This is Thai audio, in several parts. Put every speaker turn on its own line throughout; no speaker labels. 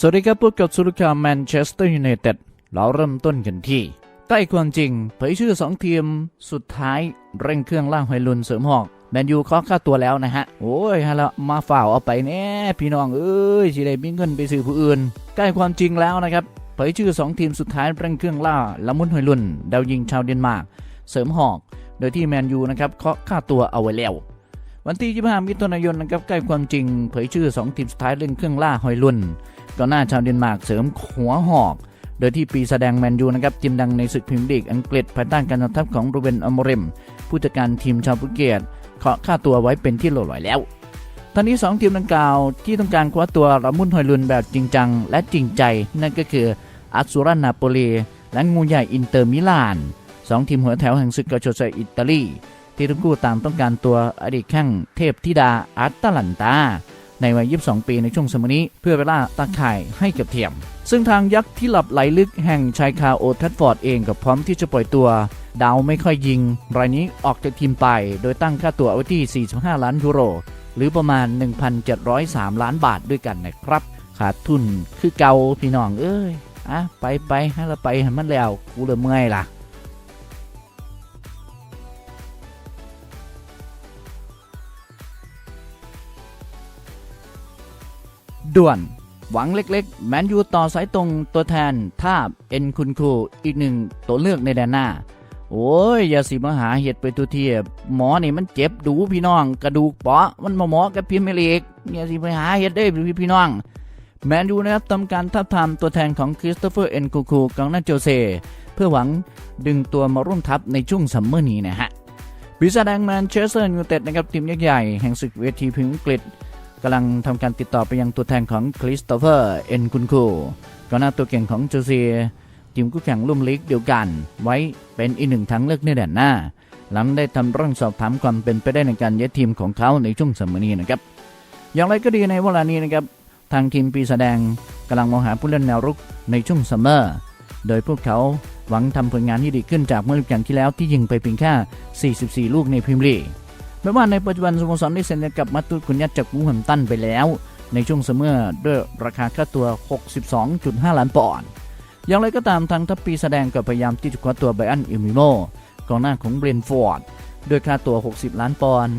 สวัสดีครับพวกกับสุรคาแมนเชสเตอร์ยูไนเต็ดเราเริ่มต้นกันที่ ใต้ความจริง เผยชื่อ 2 ทีม สุดท้ายเร่งเครื่องล่างไฮลุนเสริมหอกแมนยูเคาะค่าตัวแล้วนะฮะ โอ้ยฮะละมาฝ่าวเอาไปแน่พี่น้องเอ้ยสิได้มีเงินไปซื้อผู้อื่น ใกล้ความจริงแล้วนะครับ เผยชื่อ 2 ทีมสุดท้ายเร่งเครื่องล่าละมุนไฮลุนดาวยิงชาวเดนมาร์กเสริมหอก โดยที่แมนยูนะครับเคาะค่าตัวเอาไว้แล้ววันที่ 25 มิถุนายนนะครับใกล้ความจริง เผยชื่อ 2 ทีมสุดท้ายเร่งเครื่องล่าหอยลุน ก่อนหน้าชาวเดนมาร์กเสริมหัวหอก โดยที่ปีแสดงแมนยูนะครับทีมดังในศึกพรีเมียร์ลีกอังกฤษภายใต้การนำทัพของรูเบนอมริมผู้จัดการทีมชาวโปรตุเกสเคาะค่าตัวไว้เป็นที่หล่หลอยแล้วทั้งนี้ 2 ทีมดังกล่าวที่ต้องการคว้าตัวรามุนหอยลุนแบบจริงจังและจริงใจ นั่นก็คืออัสซูรันนาโปลีและงูใหญ่อินเตอร์มิลานสองทีมหัวแถวแห่งศึกกาโชเซอิตาลีที่ทั้งคู่ต่างต้องการตัวอดีตแข้งเทพธิดาอัตตลันตา ในวัย 22 ปีในช่วงสมัยนี้ เพื่อไปล่าตาข่ายให้กับเทียม ซึ่งทางยักษ์ที่หลับไหลลึกแห่งชายคาโอทัฟฟอร์ดเองก็พร้อมที่จะปล่อยตัว ดาวไม่ค่อยยิง รายนี้ออกจากทีมไป โดยตั้งค่าตัวไว้ที่ 45 ล้านยูโร หรือประมาณ 1,703 ล้านบาทด้วยกันนะครับ ขาดทุนคือเกาพี่น้องเอ้ยอะไปไปให้เราไปมันแล้วกูเลยเมื่อยล่ะ ด่วน หวังเล็กๆ แมนยูต่อสายตรงตัวแทนทาบเอ็นคุณครูอีกหนึ่งตัวเลือกในแดนหน้า โอ้ย อย่าสิมาหาเหตุไปตัวเทียบ หมอนี่มันเจ็บดูพี่น้อง กระดูกเปาะมันมาหมอกับพรีเมลีกอย่าสิไปหาเหตุได้พี่พี่น้องแมนยูนะครับทำการทับทามตัวแทนของคริสโตเฟอร์เอ็นคูคูกองหน้าโจเซ เพื่อหวังดึงตัวมาร่วมทัพในช่วงซัมเมอร์นี้นะฮะปีศาจแดงแมนเชสเตอร์ยูไนเต็ดนะครับทีมยักษ์ใหญ่แห่งศึกเวทีพิมพ์อังกฤษ กำลังทำการติดต่อไปยังตัวแทนของคริสโตเฟอร์เอ็นคุนคูกองหน้าตัวเก่งของเจอซีทีมคู่แข่งร่วมลีกเดียวกัน ไว้เป็นอีกหนึ่งทางเลือกในแดนหน้า หลังได้ทำเรื่องสอบถามความเป็นไปได้ในการย้ายทีมของเขาในช่วงสมนี้นะครับ อย่างไรก็ดีในเวลานี้นะครับทางทีมปีแสดงกำลังมองหาผู้เล่นแนวรุกในช่วงซัมเมอร์ โดยพวกเขาหวังทำผลงานที่ดีขึ้นจากเมื่อฤดูกาลที่แล้วที่ยิงไปเพียงแค่ 44 ลูกในพรีเมียร์ลีก แม้ว่าในปัจจุบันสโมสรได้เซ็นกับมัตตุสกุนยัตจากวูแฮมตันไปแล้ว ในช่วงซัมอด้วยราคาค่าตัว 62.5 ล้านปอนด์อย่างไรก็ตามทางทัพปีแสดงก็พยายามที่จะคว้าตัวไบอันอิมิโมกองหน้าของเบรนฟอร์ดด้วยค่าตัว 60 ล้านปอนด์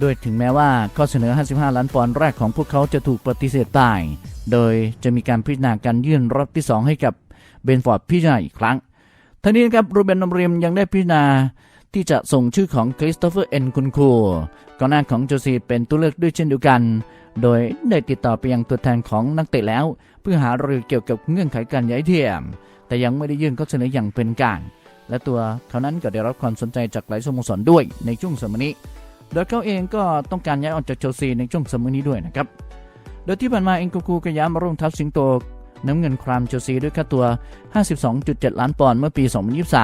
โดยถึงแม้ว่าข้อเสนอ 55 ล้านปอนด์แรกของพวกเขาจะถูกปฏิเสธไปโดยจะมีการพิจารณาการยื่นรอบที่ 2 ให้กับเบนฟอร์ดพิจารณาอีกครั้งทั้งนี้นะครับรูเบนนอมริมยังได้พิจารณา ที่จะส่งชื่อของคริสโตเฟอร์เอ็นคุนคูกองหน้าของโจซีเป็นตัวเลือกด้วยเช่นเดียวกัน โดยได้ติดต่อไปยังตัวแทนของนักเตะแล้ว เพื่อหารือเกี่ยวกับเงื่อนไขการย้ายเทียม แต่ยังไม่ได้ยื่นข้อเสนออย่างเป็นกางและตัวเขานั้นก็ได้รับความสนใจจากหลายสโมสรด้วยในช่วงสมัยนี้ โดยเขาเองก็ต้องการย้ายออกจากเชลซีในช่วงสมัยนี้ด้วยนะครับ โดยที่ผ่านมาเอ็นกูคูก็ย้ายมาร่วมทัพสิงโต น้ำเงินครามเชลซีด้วยค่าตัว 52.7 ล้านปอนด์เมื่อปี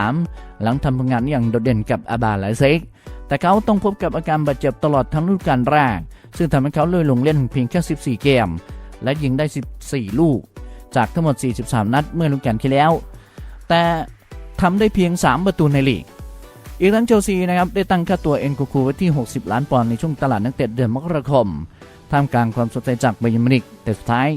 2023 หลังทำผลงานอย่างโดดเด่นกับอาบาไลเซกแต่เขาต้องพบกับอาการบาดเจ็บตลอดทั้งฤดูกาลแรก ซึ่งทำให้เขาเลยลงเล่นเพียงแค่ 14 เกม และยิงได้ 14 ลูก จากทั้งหมด 43 นัดเมื่อฤดูกาลที่แล้ว แต่ทำได้เพียง 3 ประตูในลีกอีกทั้งเชลซีนะครับได้ตั้งค่าตัวเอ็นคูคูไว้ที่ 60 ล้านปอนด์ในช่วงตลาดนักเตะเดือนมกราคมท่ามกลางความสนใจจากไบย์มินิกแต่สุดท้าย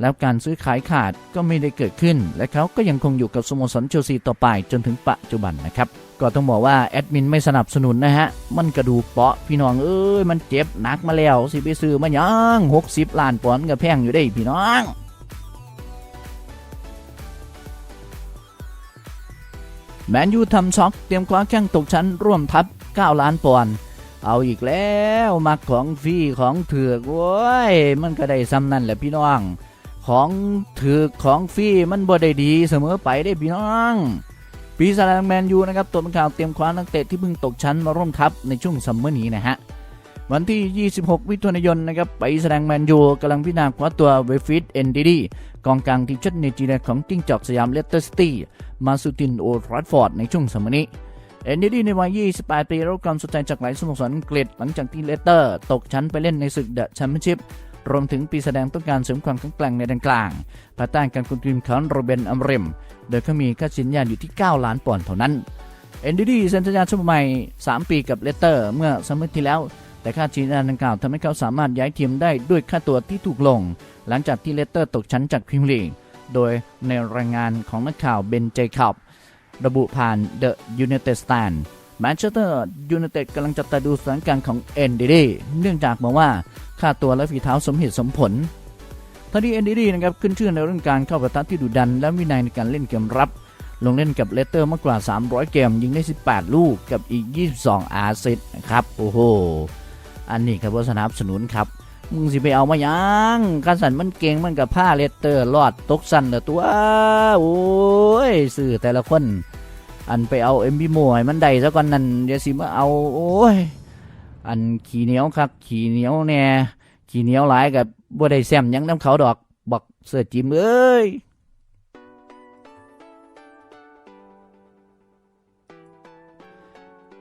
แล้วการซื้อขายขาดก็ไม่ได้เกิดขึ้น และเขาก็ยังคงอยู่กับสโมสรเชลซีต่อไปจนถึงปัจจุบันนะครับก็ต้องบอกว่าแอดมินไม่สนับสนุนนะฮะ มันกระดูกเปาะพี่น้องเอ้ยมันเจ็บหนักมาแล้วสิไปซื้อมายัง60ล้านปอนด์ก็แพงอยู่ได้พี่น้องแมนยูทำช็อกเตรียมคว้าแข้งตกชั้นร่วมทัพ 9 ล้านปอนด์เอาอีกแล้ว มักของฟรีของเถือกโว้ย มันก็ได้ซ้ำนั่นแหละพี่น้อง ของถือกของฟรีมันบ่ได้ดีเสมอไปได้พี่น้องปีศาจแมนยูนะครับตัวเป็นข่าวเตรียมคว้านักเตะที่เพิ่งตกชั้นมาร่วมทัพในช่วงซัมเมอร์นี้นะฮะวันที่ 26มิถุนายนนะครับไปแสดงแมนยูกำลังพิจารณาคว้าตัวเวฟิตเอนดีดีกองกลางทีมชาติเนจีเรียของจิ้งจอกสยามเลสเตอร์ซิตี้มาสุตินโอทรัฟฟอร์ดในช่วงซัมเมอร์นี้เอนดีดีในวัย 28 ปีรับความสนใจจากหลายสโมสรอังกฤษหลังจากที่เลสเตอร์ ตกชั้นไปเล่นในศึกเดอะแชมเปี้ยนชิพ รวมถึงปีแสดงต้องการเสริมความแข็งแกร่งในแดนกลางภายใต้การคุมทีมของโรเบนอัมเรม โดยเขามีค่าสินยาอยู่ที่ 9 ล้านปอนด์เท่านั้นเอ็นดีดีเซ็นสัญญาฉบับใหม่ 3 ปีกับเลสเตอร์ เมื่อซัมเมอร์ที่แล้ว แต่ค่าฉีดยาดังกล่าวทำให้เขาสามารถย้ายทีมได้ด้วยค่าตัวที่ถูกลง หลังจากที่เลสเตอร์ตกชั้นจากพรีเมียร์ลีกโดยในรายงานของนักข่าวเบนเจคอบระบุผ่าน The United Stand แมนเชสเตอร์ยูไนเต็ดกำลังจับตาดูสถานการณ์ของเอ็นดีดีเนื่องจากมองว่าค่าตัวและฝีเท้าสมเหตุสมผลทั้งนี้เอ็นดีดีนะครับขึ้นชื่อในเรื่องการเข้าประทัดที่ดุดัน และวินัยในการเล่นเกมรับ ลงเล่นกับเลสเตอร์มากกว่า 300 เกม ยิงได้ 18 ลูกกับอีก 22 อาซิสนะครับ โอ้โห อันนี้ครับว่าสนับสนุนครับ มึงสิไปเอามายังการสันมันเก่งมันกับผ้าเลสเตอร์รอดตกสันเด้อตัว โอ้ยสื่อแต่ละคน อันไปเอาเอ็มบีโมให้มันได้ซะก่อนนั่นเดี๋ยวสิมาเอาโอ้ยอันขี้เหนียวครับขี้เหนียวแน่ขี้เหนียวหลายกับบ่ได้แซมยังน้ำเขาดอกบอกเสือจิมเอ้ย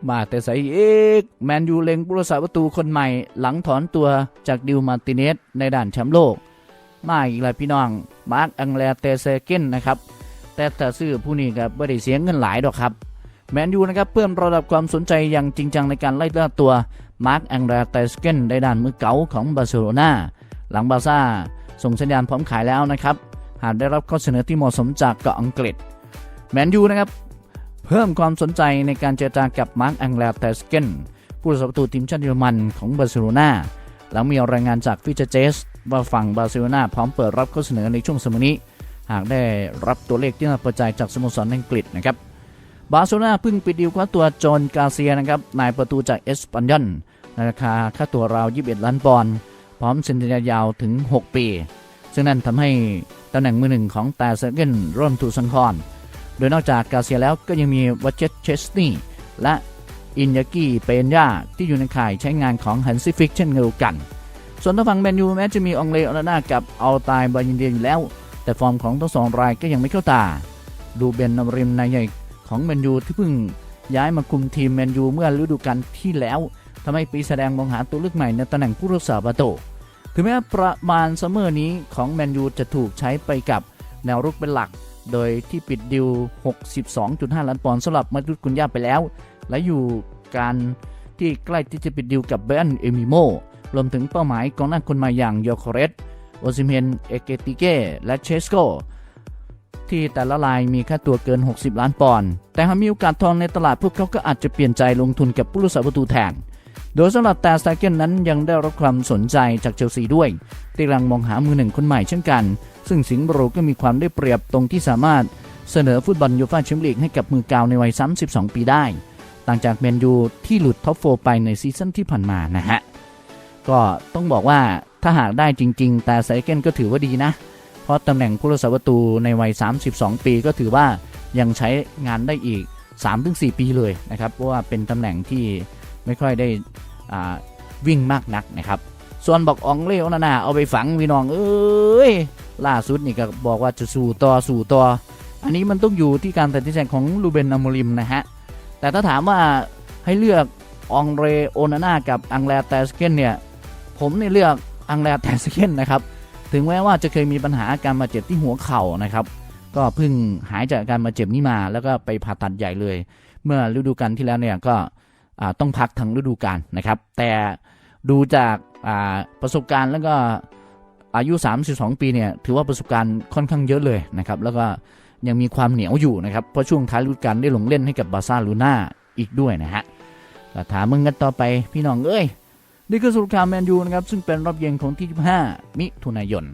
มาแต่ใส่เอกแมนยูเล็งผู้รักษาประตูคนใหม่ หลังถอนตัวจากดิวมาติเนสในด่านแชมป์โลก มาอีกแล้วพี่น้องมาร์กอังเลเตเซเกนนะครับ แต่ถ้าซื้อผู้นี้ก็ไม่ได้เสียเงินหลายดอกครับแมนยูนะครับเพิ่มระดับความสนใจอย่างจริงจังในการไล่ล่าตัวมาร์กอังเลเตสเกนในด่านมือเก๋าของบาร์เซโลนาหลังบาร์ซ่าส่งสัญญาณพร้อมขายแล้วนะครับ หากได้รับข้อเสนอที่เหมาะสมจากเกาะอังกฤษแมนยูนะครับเพิ่มความสนใจในการเจรจากับมาร์กอังเลเตสเกนผู้รักษาประตูทีมชาติเยอรมันของบาร์เซโลนาหลังมีรายงานจากฟิชเจสว่าฝั่งบาร์เซโลนาพร้อมเปิดรับข้อเสนอในช่วงสมัยนี้ หากได้รับตัวเลขที่น่าพอใจจากสโมสรอังกฤษนะครับบาร์เซโลนาเพิ่งปิดดีลคว้าตัวจอห์นกาเซียนะครับนายประตูจากเอสปันยอนในราคาค่าตัวราว 21 ล้านปอนด์พร้อมเซ็นสัญญายาวถึง 6 ปี ซึ่งนั่นทำให้ตำแหน่งมือหนึ่งของแตาเซเกนเริ่มถูกสังคอนโดยนอกจากกาเซียแล้วก็ยังมีวัชเชตเชสนีและอินยากิเปนยาที่อยู่ในข่ายใช้งานของฮันซิฟิกเช่นเดียวกัน ส่วนทางฝั่งแมนยูแม้จะมีองเลออนาน่ากับอัลตายบายินเดียอยู่แล้ว แต่ฟอร์มของทั้งสองรายก็ยังไม่เข้าตา ดูเบนนำริมนายใหญ่ของแมนยูที่เพิ่งย้ายมาคุมทีมแมนยูเมื่อฤดูกาลที่แล้วทำให้ปีแสดงมองหาตัวเลือกใหม่ในตำแหน่งผู้รักษาประตูถึงแม้ประมาณซัมเมอร์นี้ของแมนยูจะถูกใช้ไปกับแนวรุกเป็นหลัก โดยที่ปิดดิว 62.5 ล้านปอนด์สำหรับมาดุดกุนยาไปแล้ว และอยู่การที่ใกล้ที่จะปิดดิวกับเบนเอมิโมรวมถึงเป้าหมายกองหน้าคนใหม่อย่างโยโคเรส โอซิเมน เอเกติเกและเชสโก ที่แต่ละรายมีค่าตัวเกิน 60 ล้านปอนด์ แต่หากมีโอกาสทองในตลาดพวกเขาก็อาจจะเปลี่ยนใจลงทุนกับผู้รักษาประตูแทน โดยสำหรับแต่สไตเกนนั้นยังได้รับความสนใจจากเชลซีด้วยที่กำลังมองหามือหนึ่งคนใหม่เช่นกัน ซึ่งสิงห์บรูก็มีความได้เปรียบตรงที่สามารถเสนอฟุตบอลยูฟ่าแชมเปี้ยนลีกให้กับมือกาวในวัย 32 ปีได้ต่างจากแมนยูที่หลุดท็อปโฟไปในซีซั่นที่ผ่านมานะฮะ ก็ต้องบอกว่า ถ้าหากได้จริง ๆ แต่ไซเคิลก็ถือว่าดีนะ เพราะตำแหน่งผู้รักษาประตูในวัย 32 ปีก็ถือว่ายังใช้งานได้อีก 3-4 ปีเลยนะครับ เพราะว่าเป็นตำแหน่งที่ไม่ค่อยได้วิ่งมากนักนะครับ ส่วนบอกอองเล่นานาเอาไปฝังพี่น้องเอ้ยล่าสุดนี่ก็บอกว่าจะสู่ต่อสู่ต่อ อันนี้มันต้องอยู่ที่การตัดสินใจของลูเบนอมริมนะฮะ แต่ถ้าถามว่าให้เลือกอองเรโอนาน่ากับอังแลแตสเกนเนี่ย ผมเนี่ยเลือก อังแลแตสเกนนะครับ ถึงแม้ว่าจะเคยมีปัญหาอาการบาดเจ็บที่หัวเข่านะครับ ก็เพิ่งหายจากอาการบาดเจ็บนี้มาแล้วก็ไปผ่าตัดใหญ่เลย เมื่อฤดูกาลที่แล้วเนี่ยก็ต้องพักทั้งฤดูกาลนะครับ แต่ดูจากาประสบการณ์แล้วก็อายุ 32 ปีเนี่ยถือว่าประสบการณ์ค่อนข้างเยอะเลยนะครับ แล้วก็ยังมีความเหนียวอยู่นะครับ เพราะช่วงท้ายฤดูกาลได้ลงเล่นให้กับบาร์ซ่าลูน่าอีกด้วยนะฮะถามมึงกันต่อไปพี่น้องเอ้ย นี่คือสรุปข่าวแมนยูนะครับซึ่งเป็นรอบเย็นของที่ 25 มิถุนายน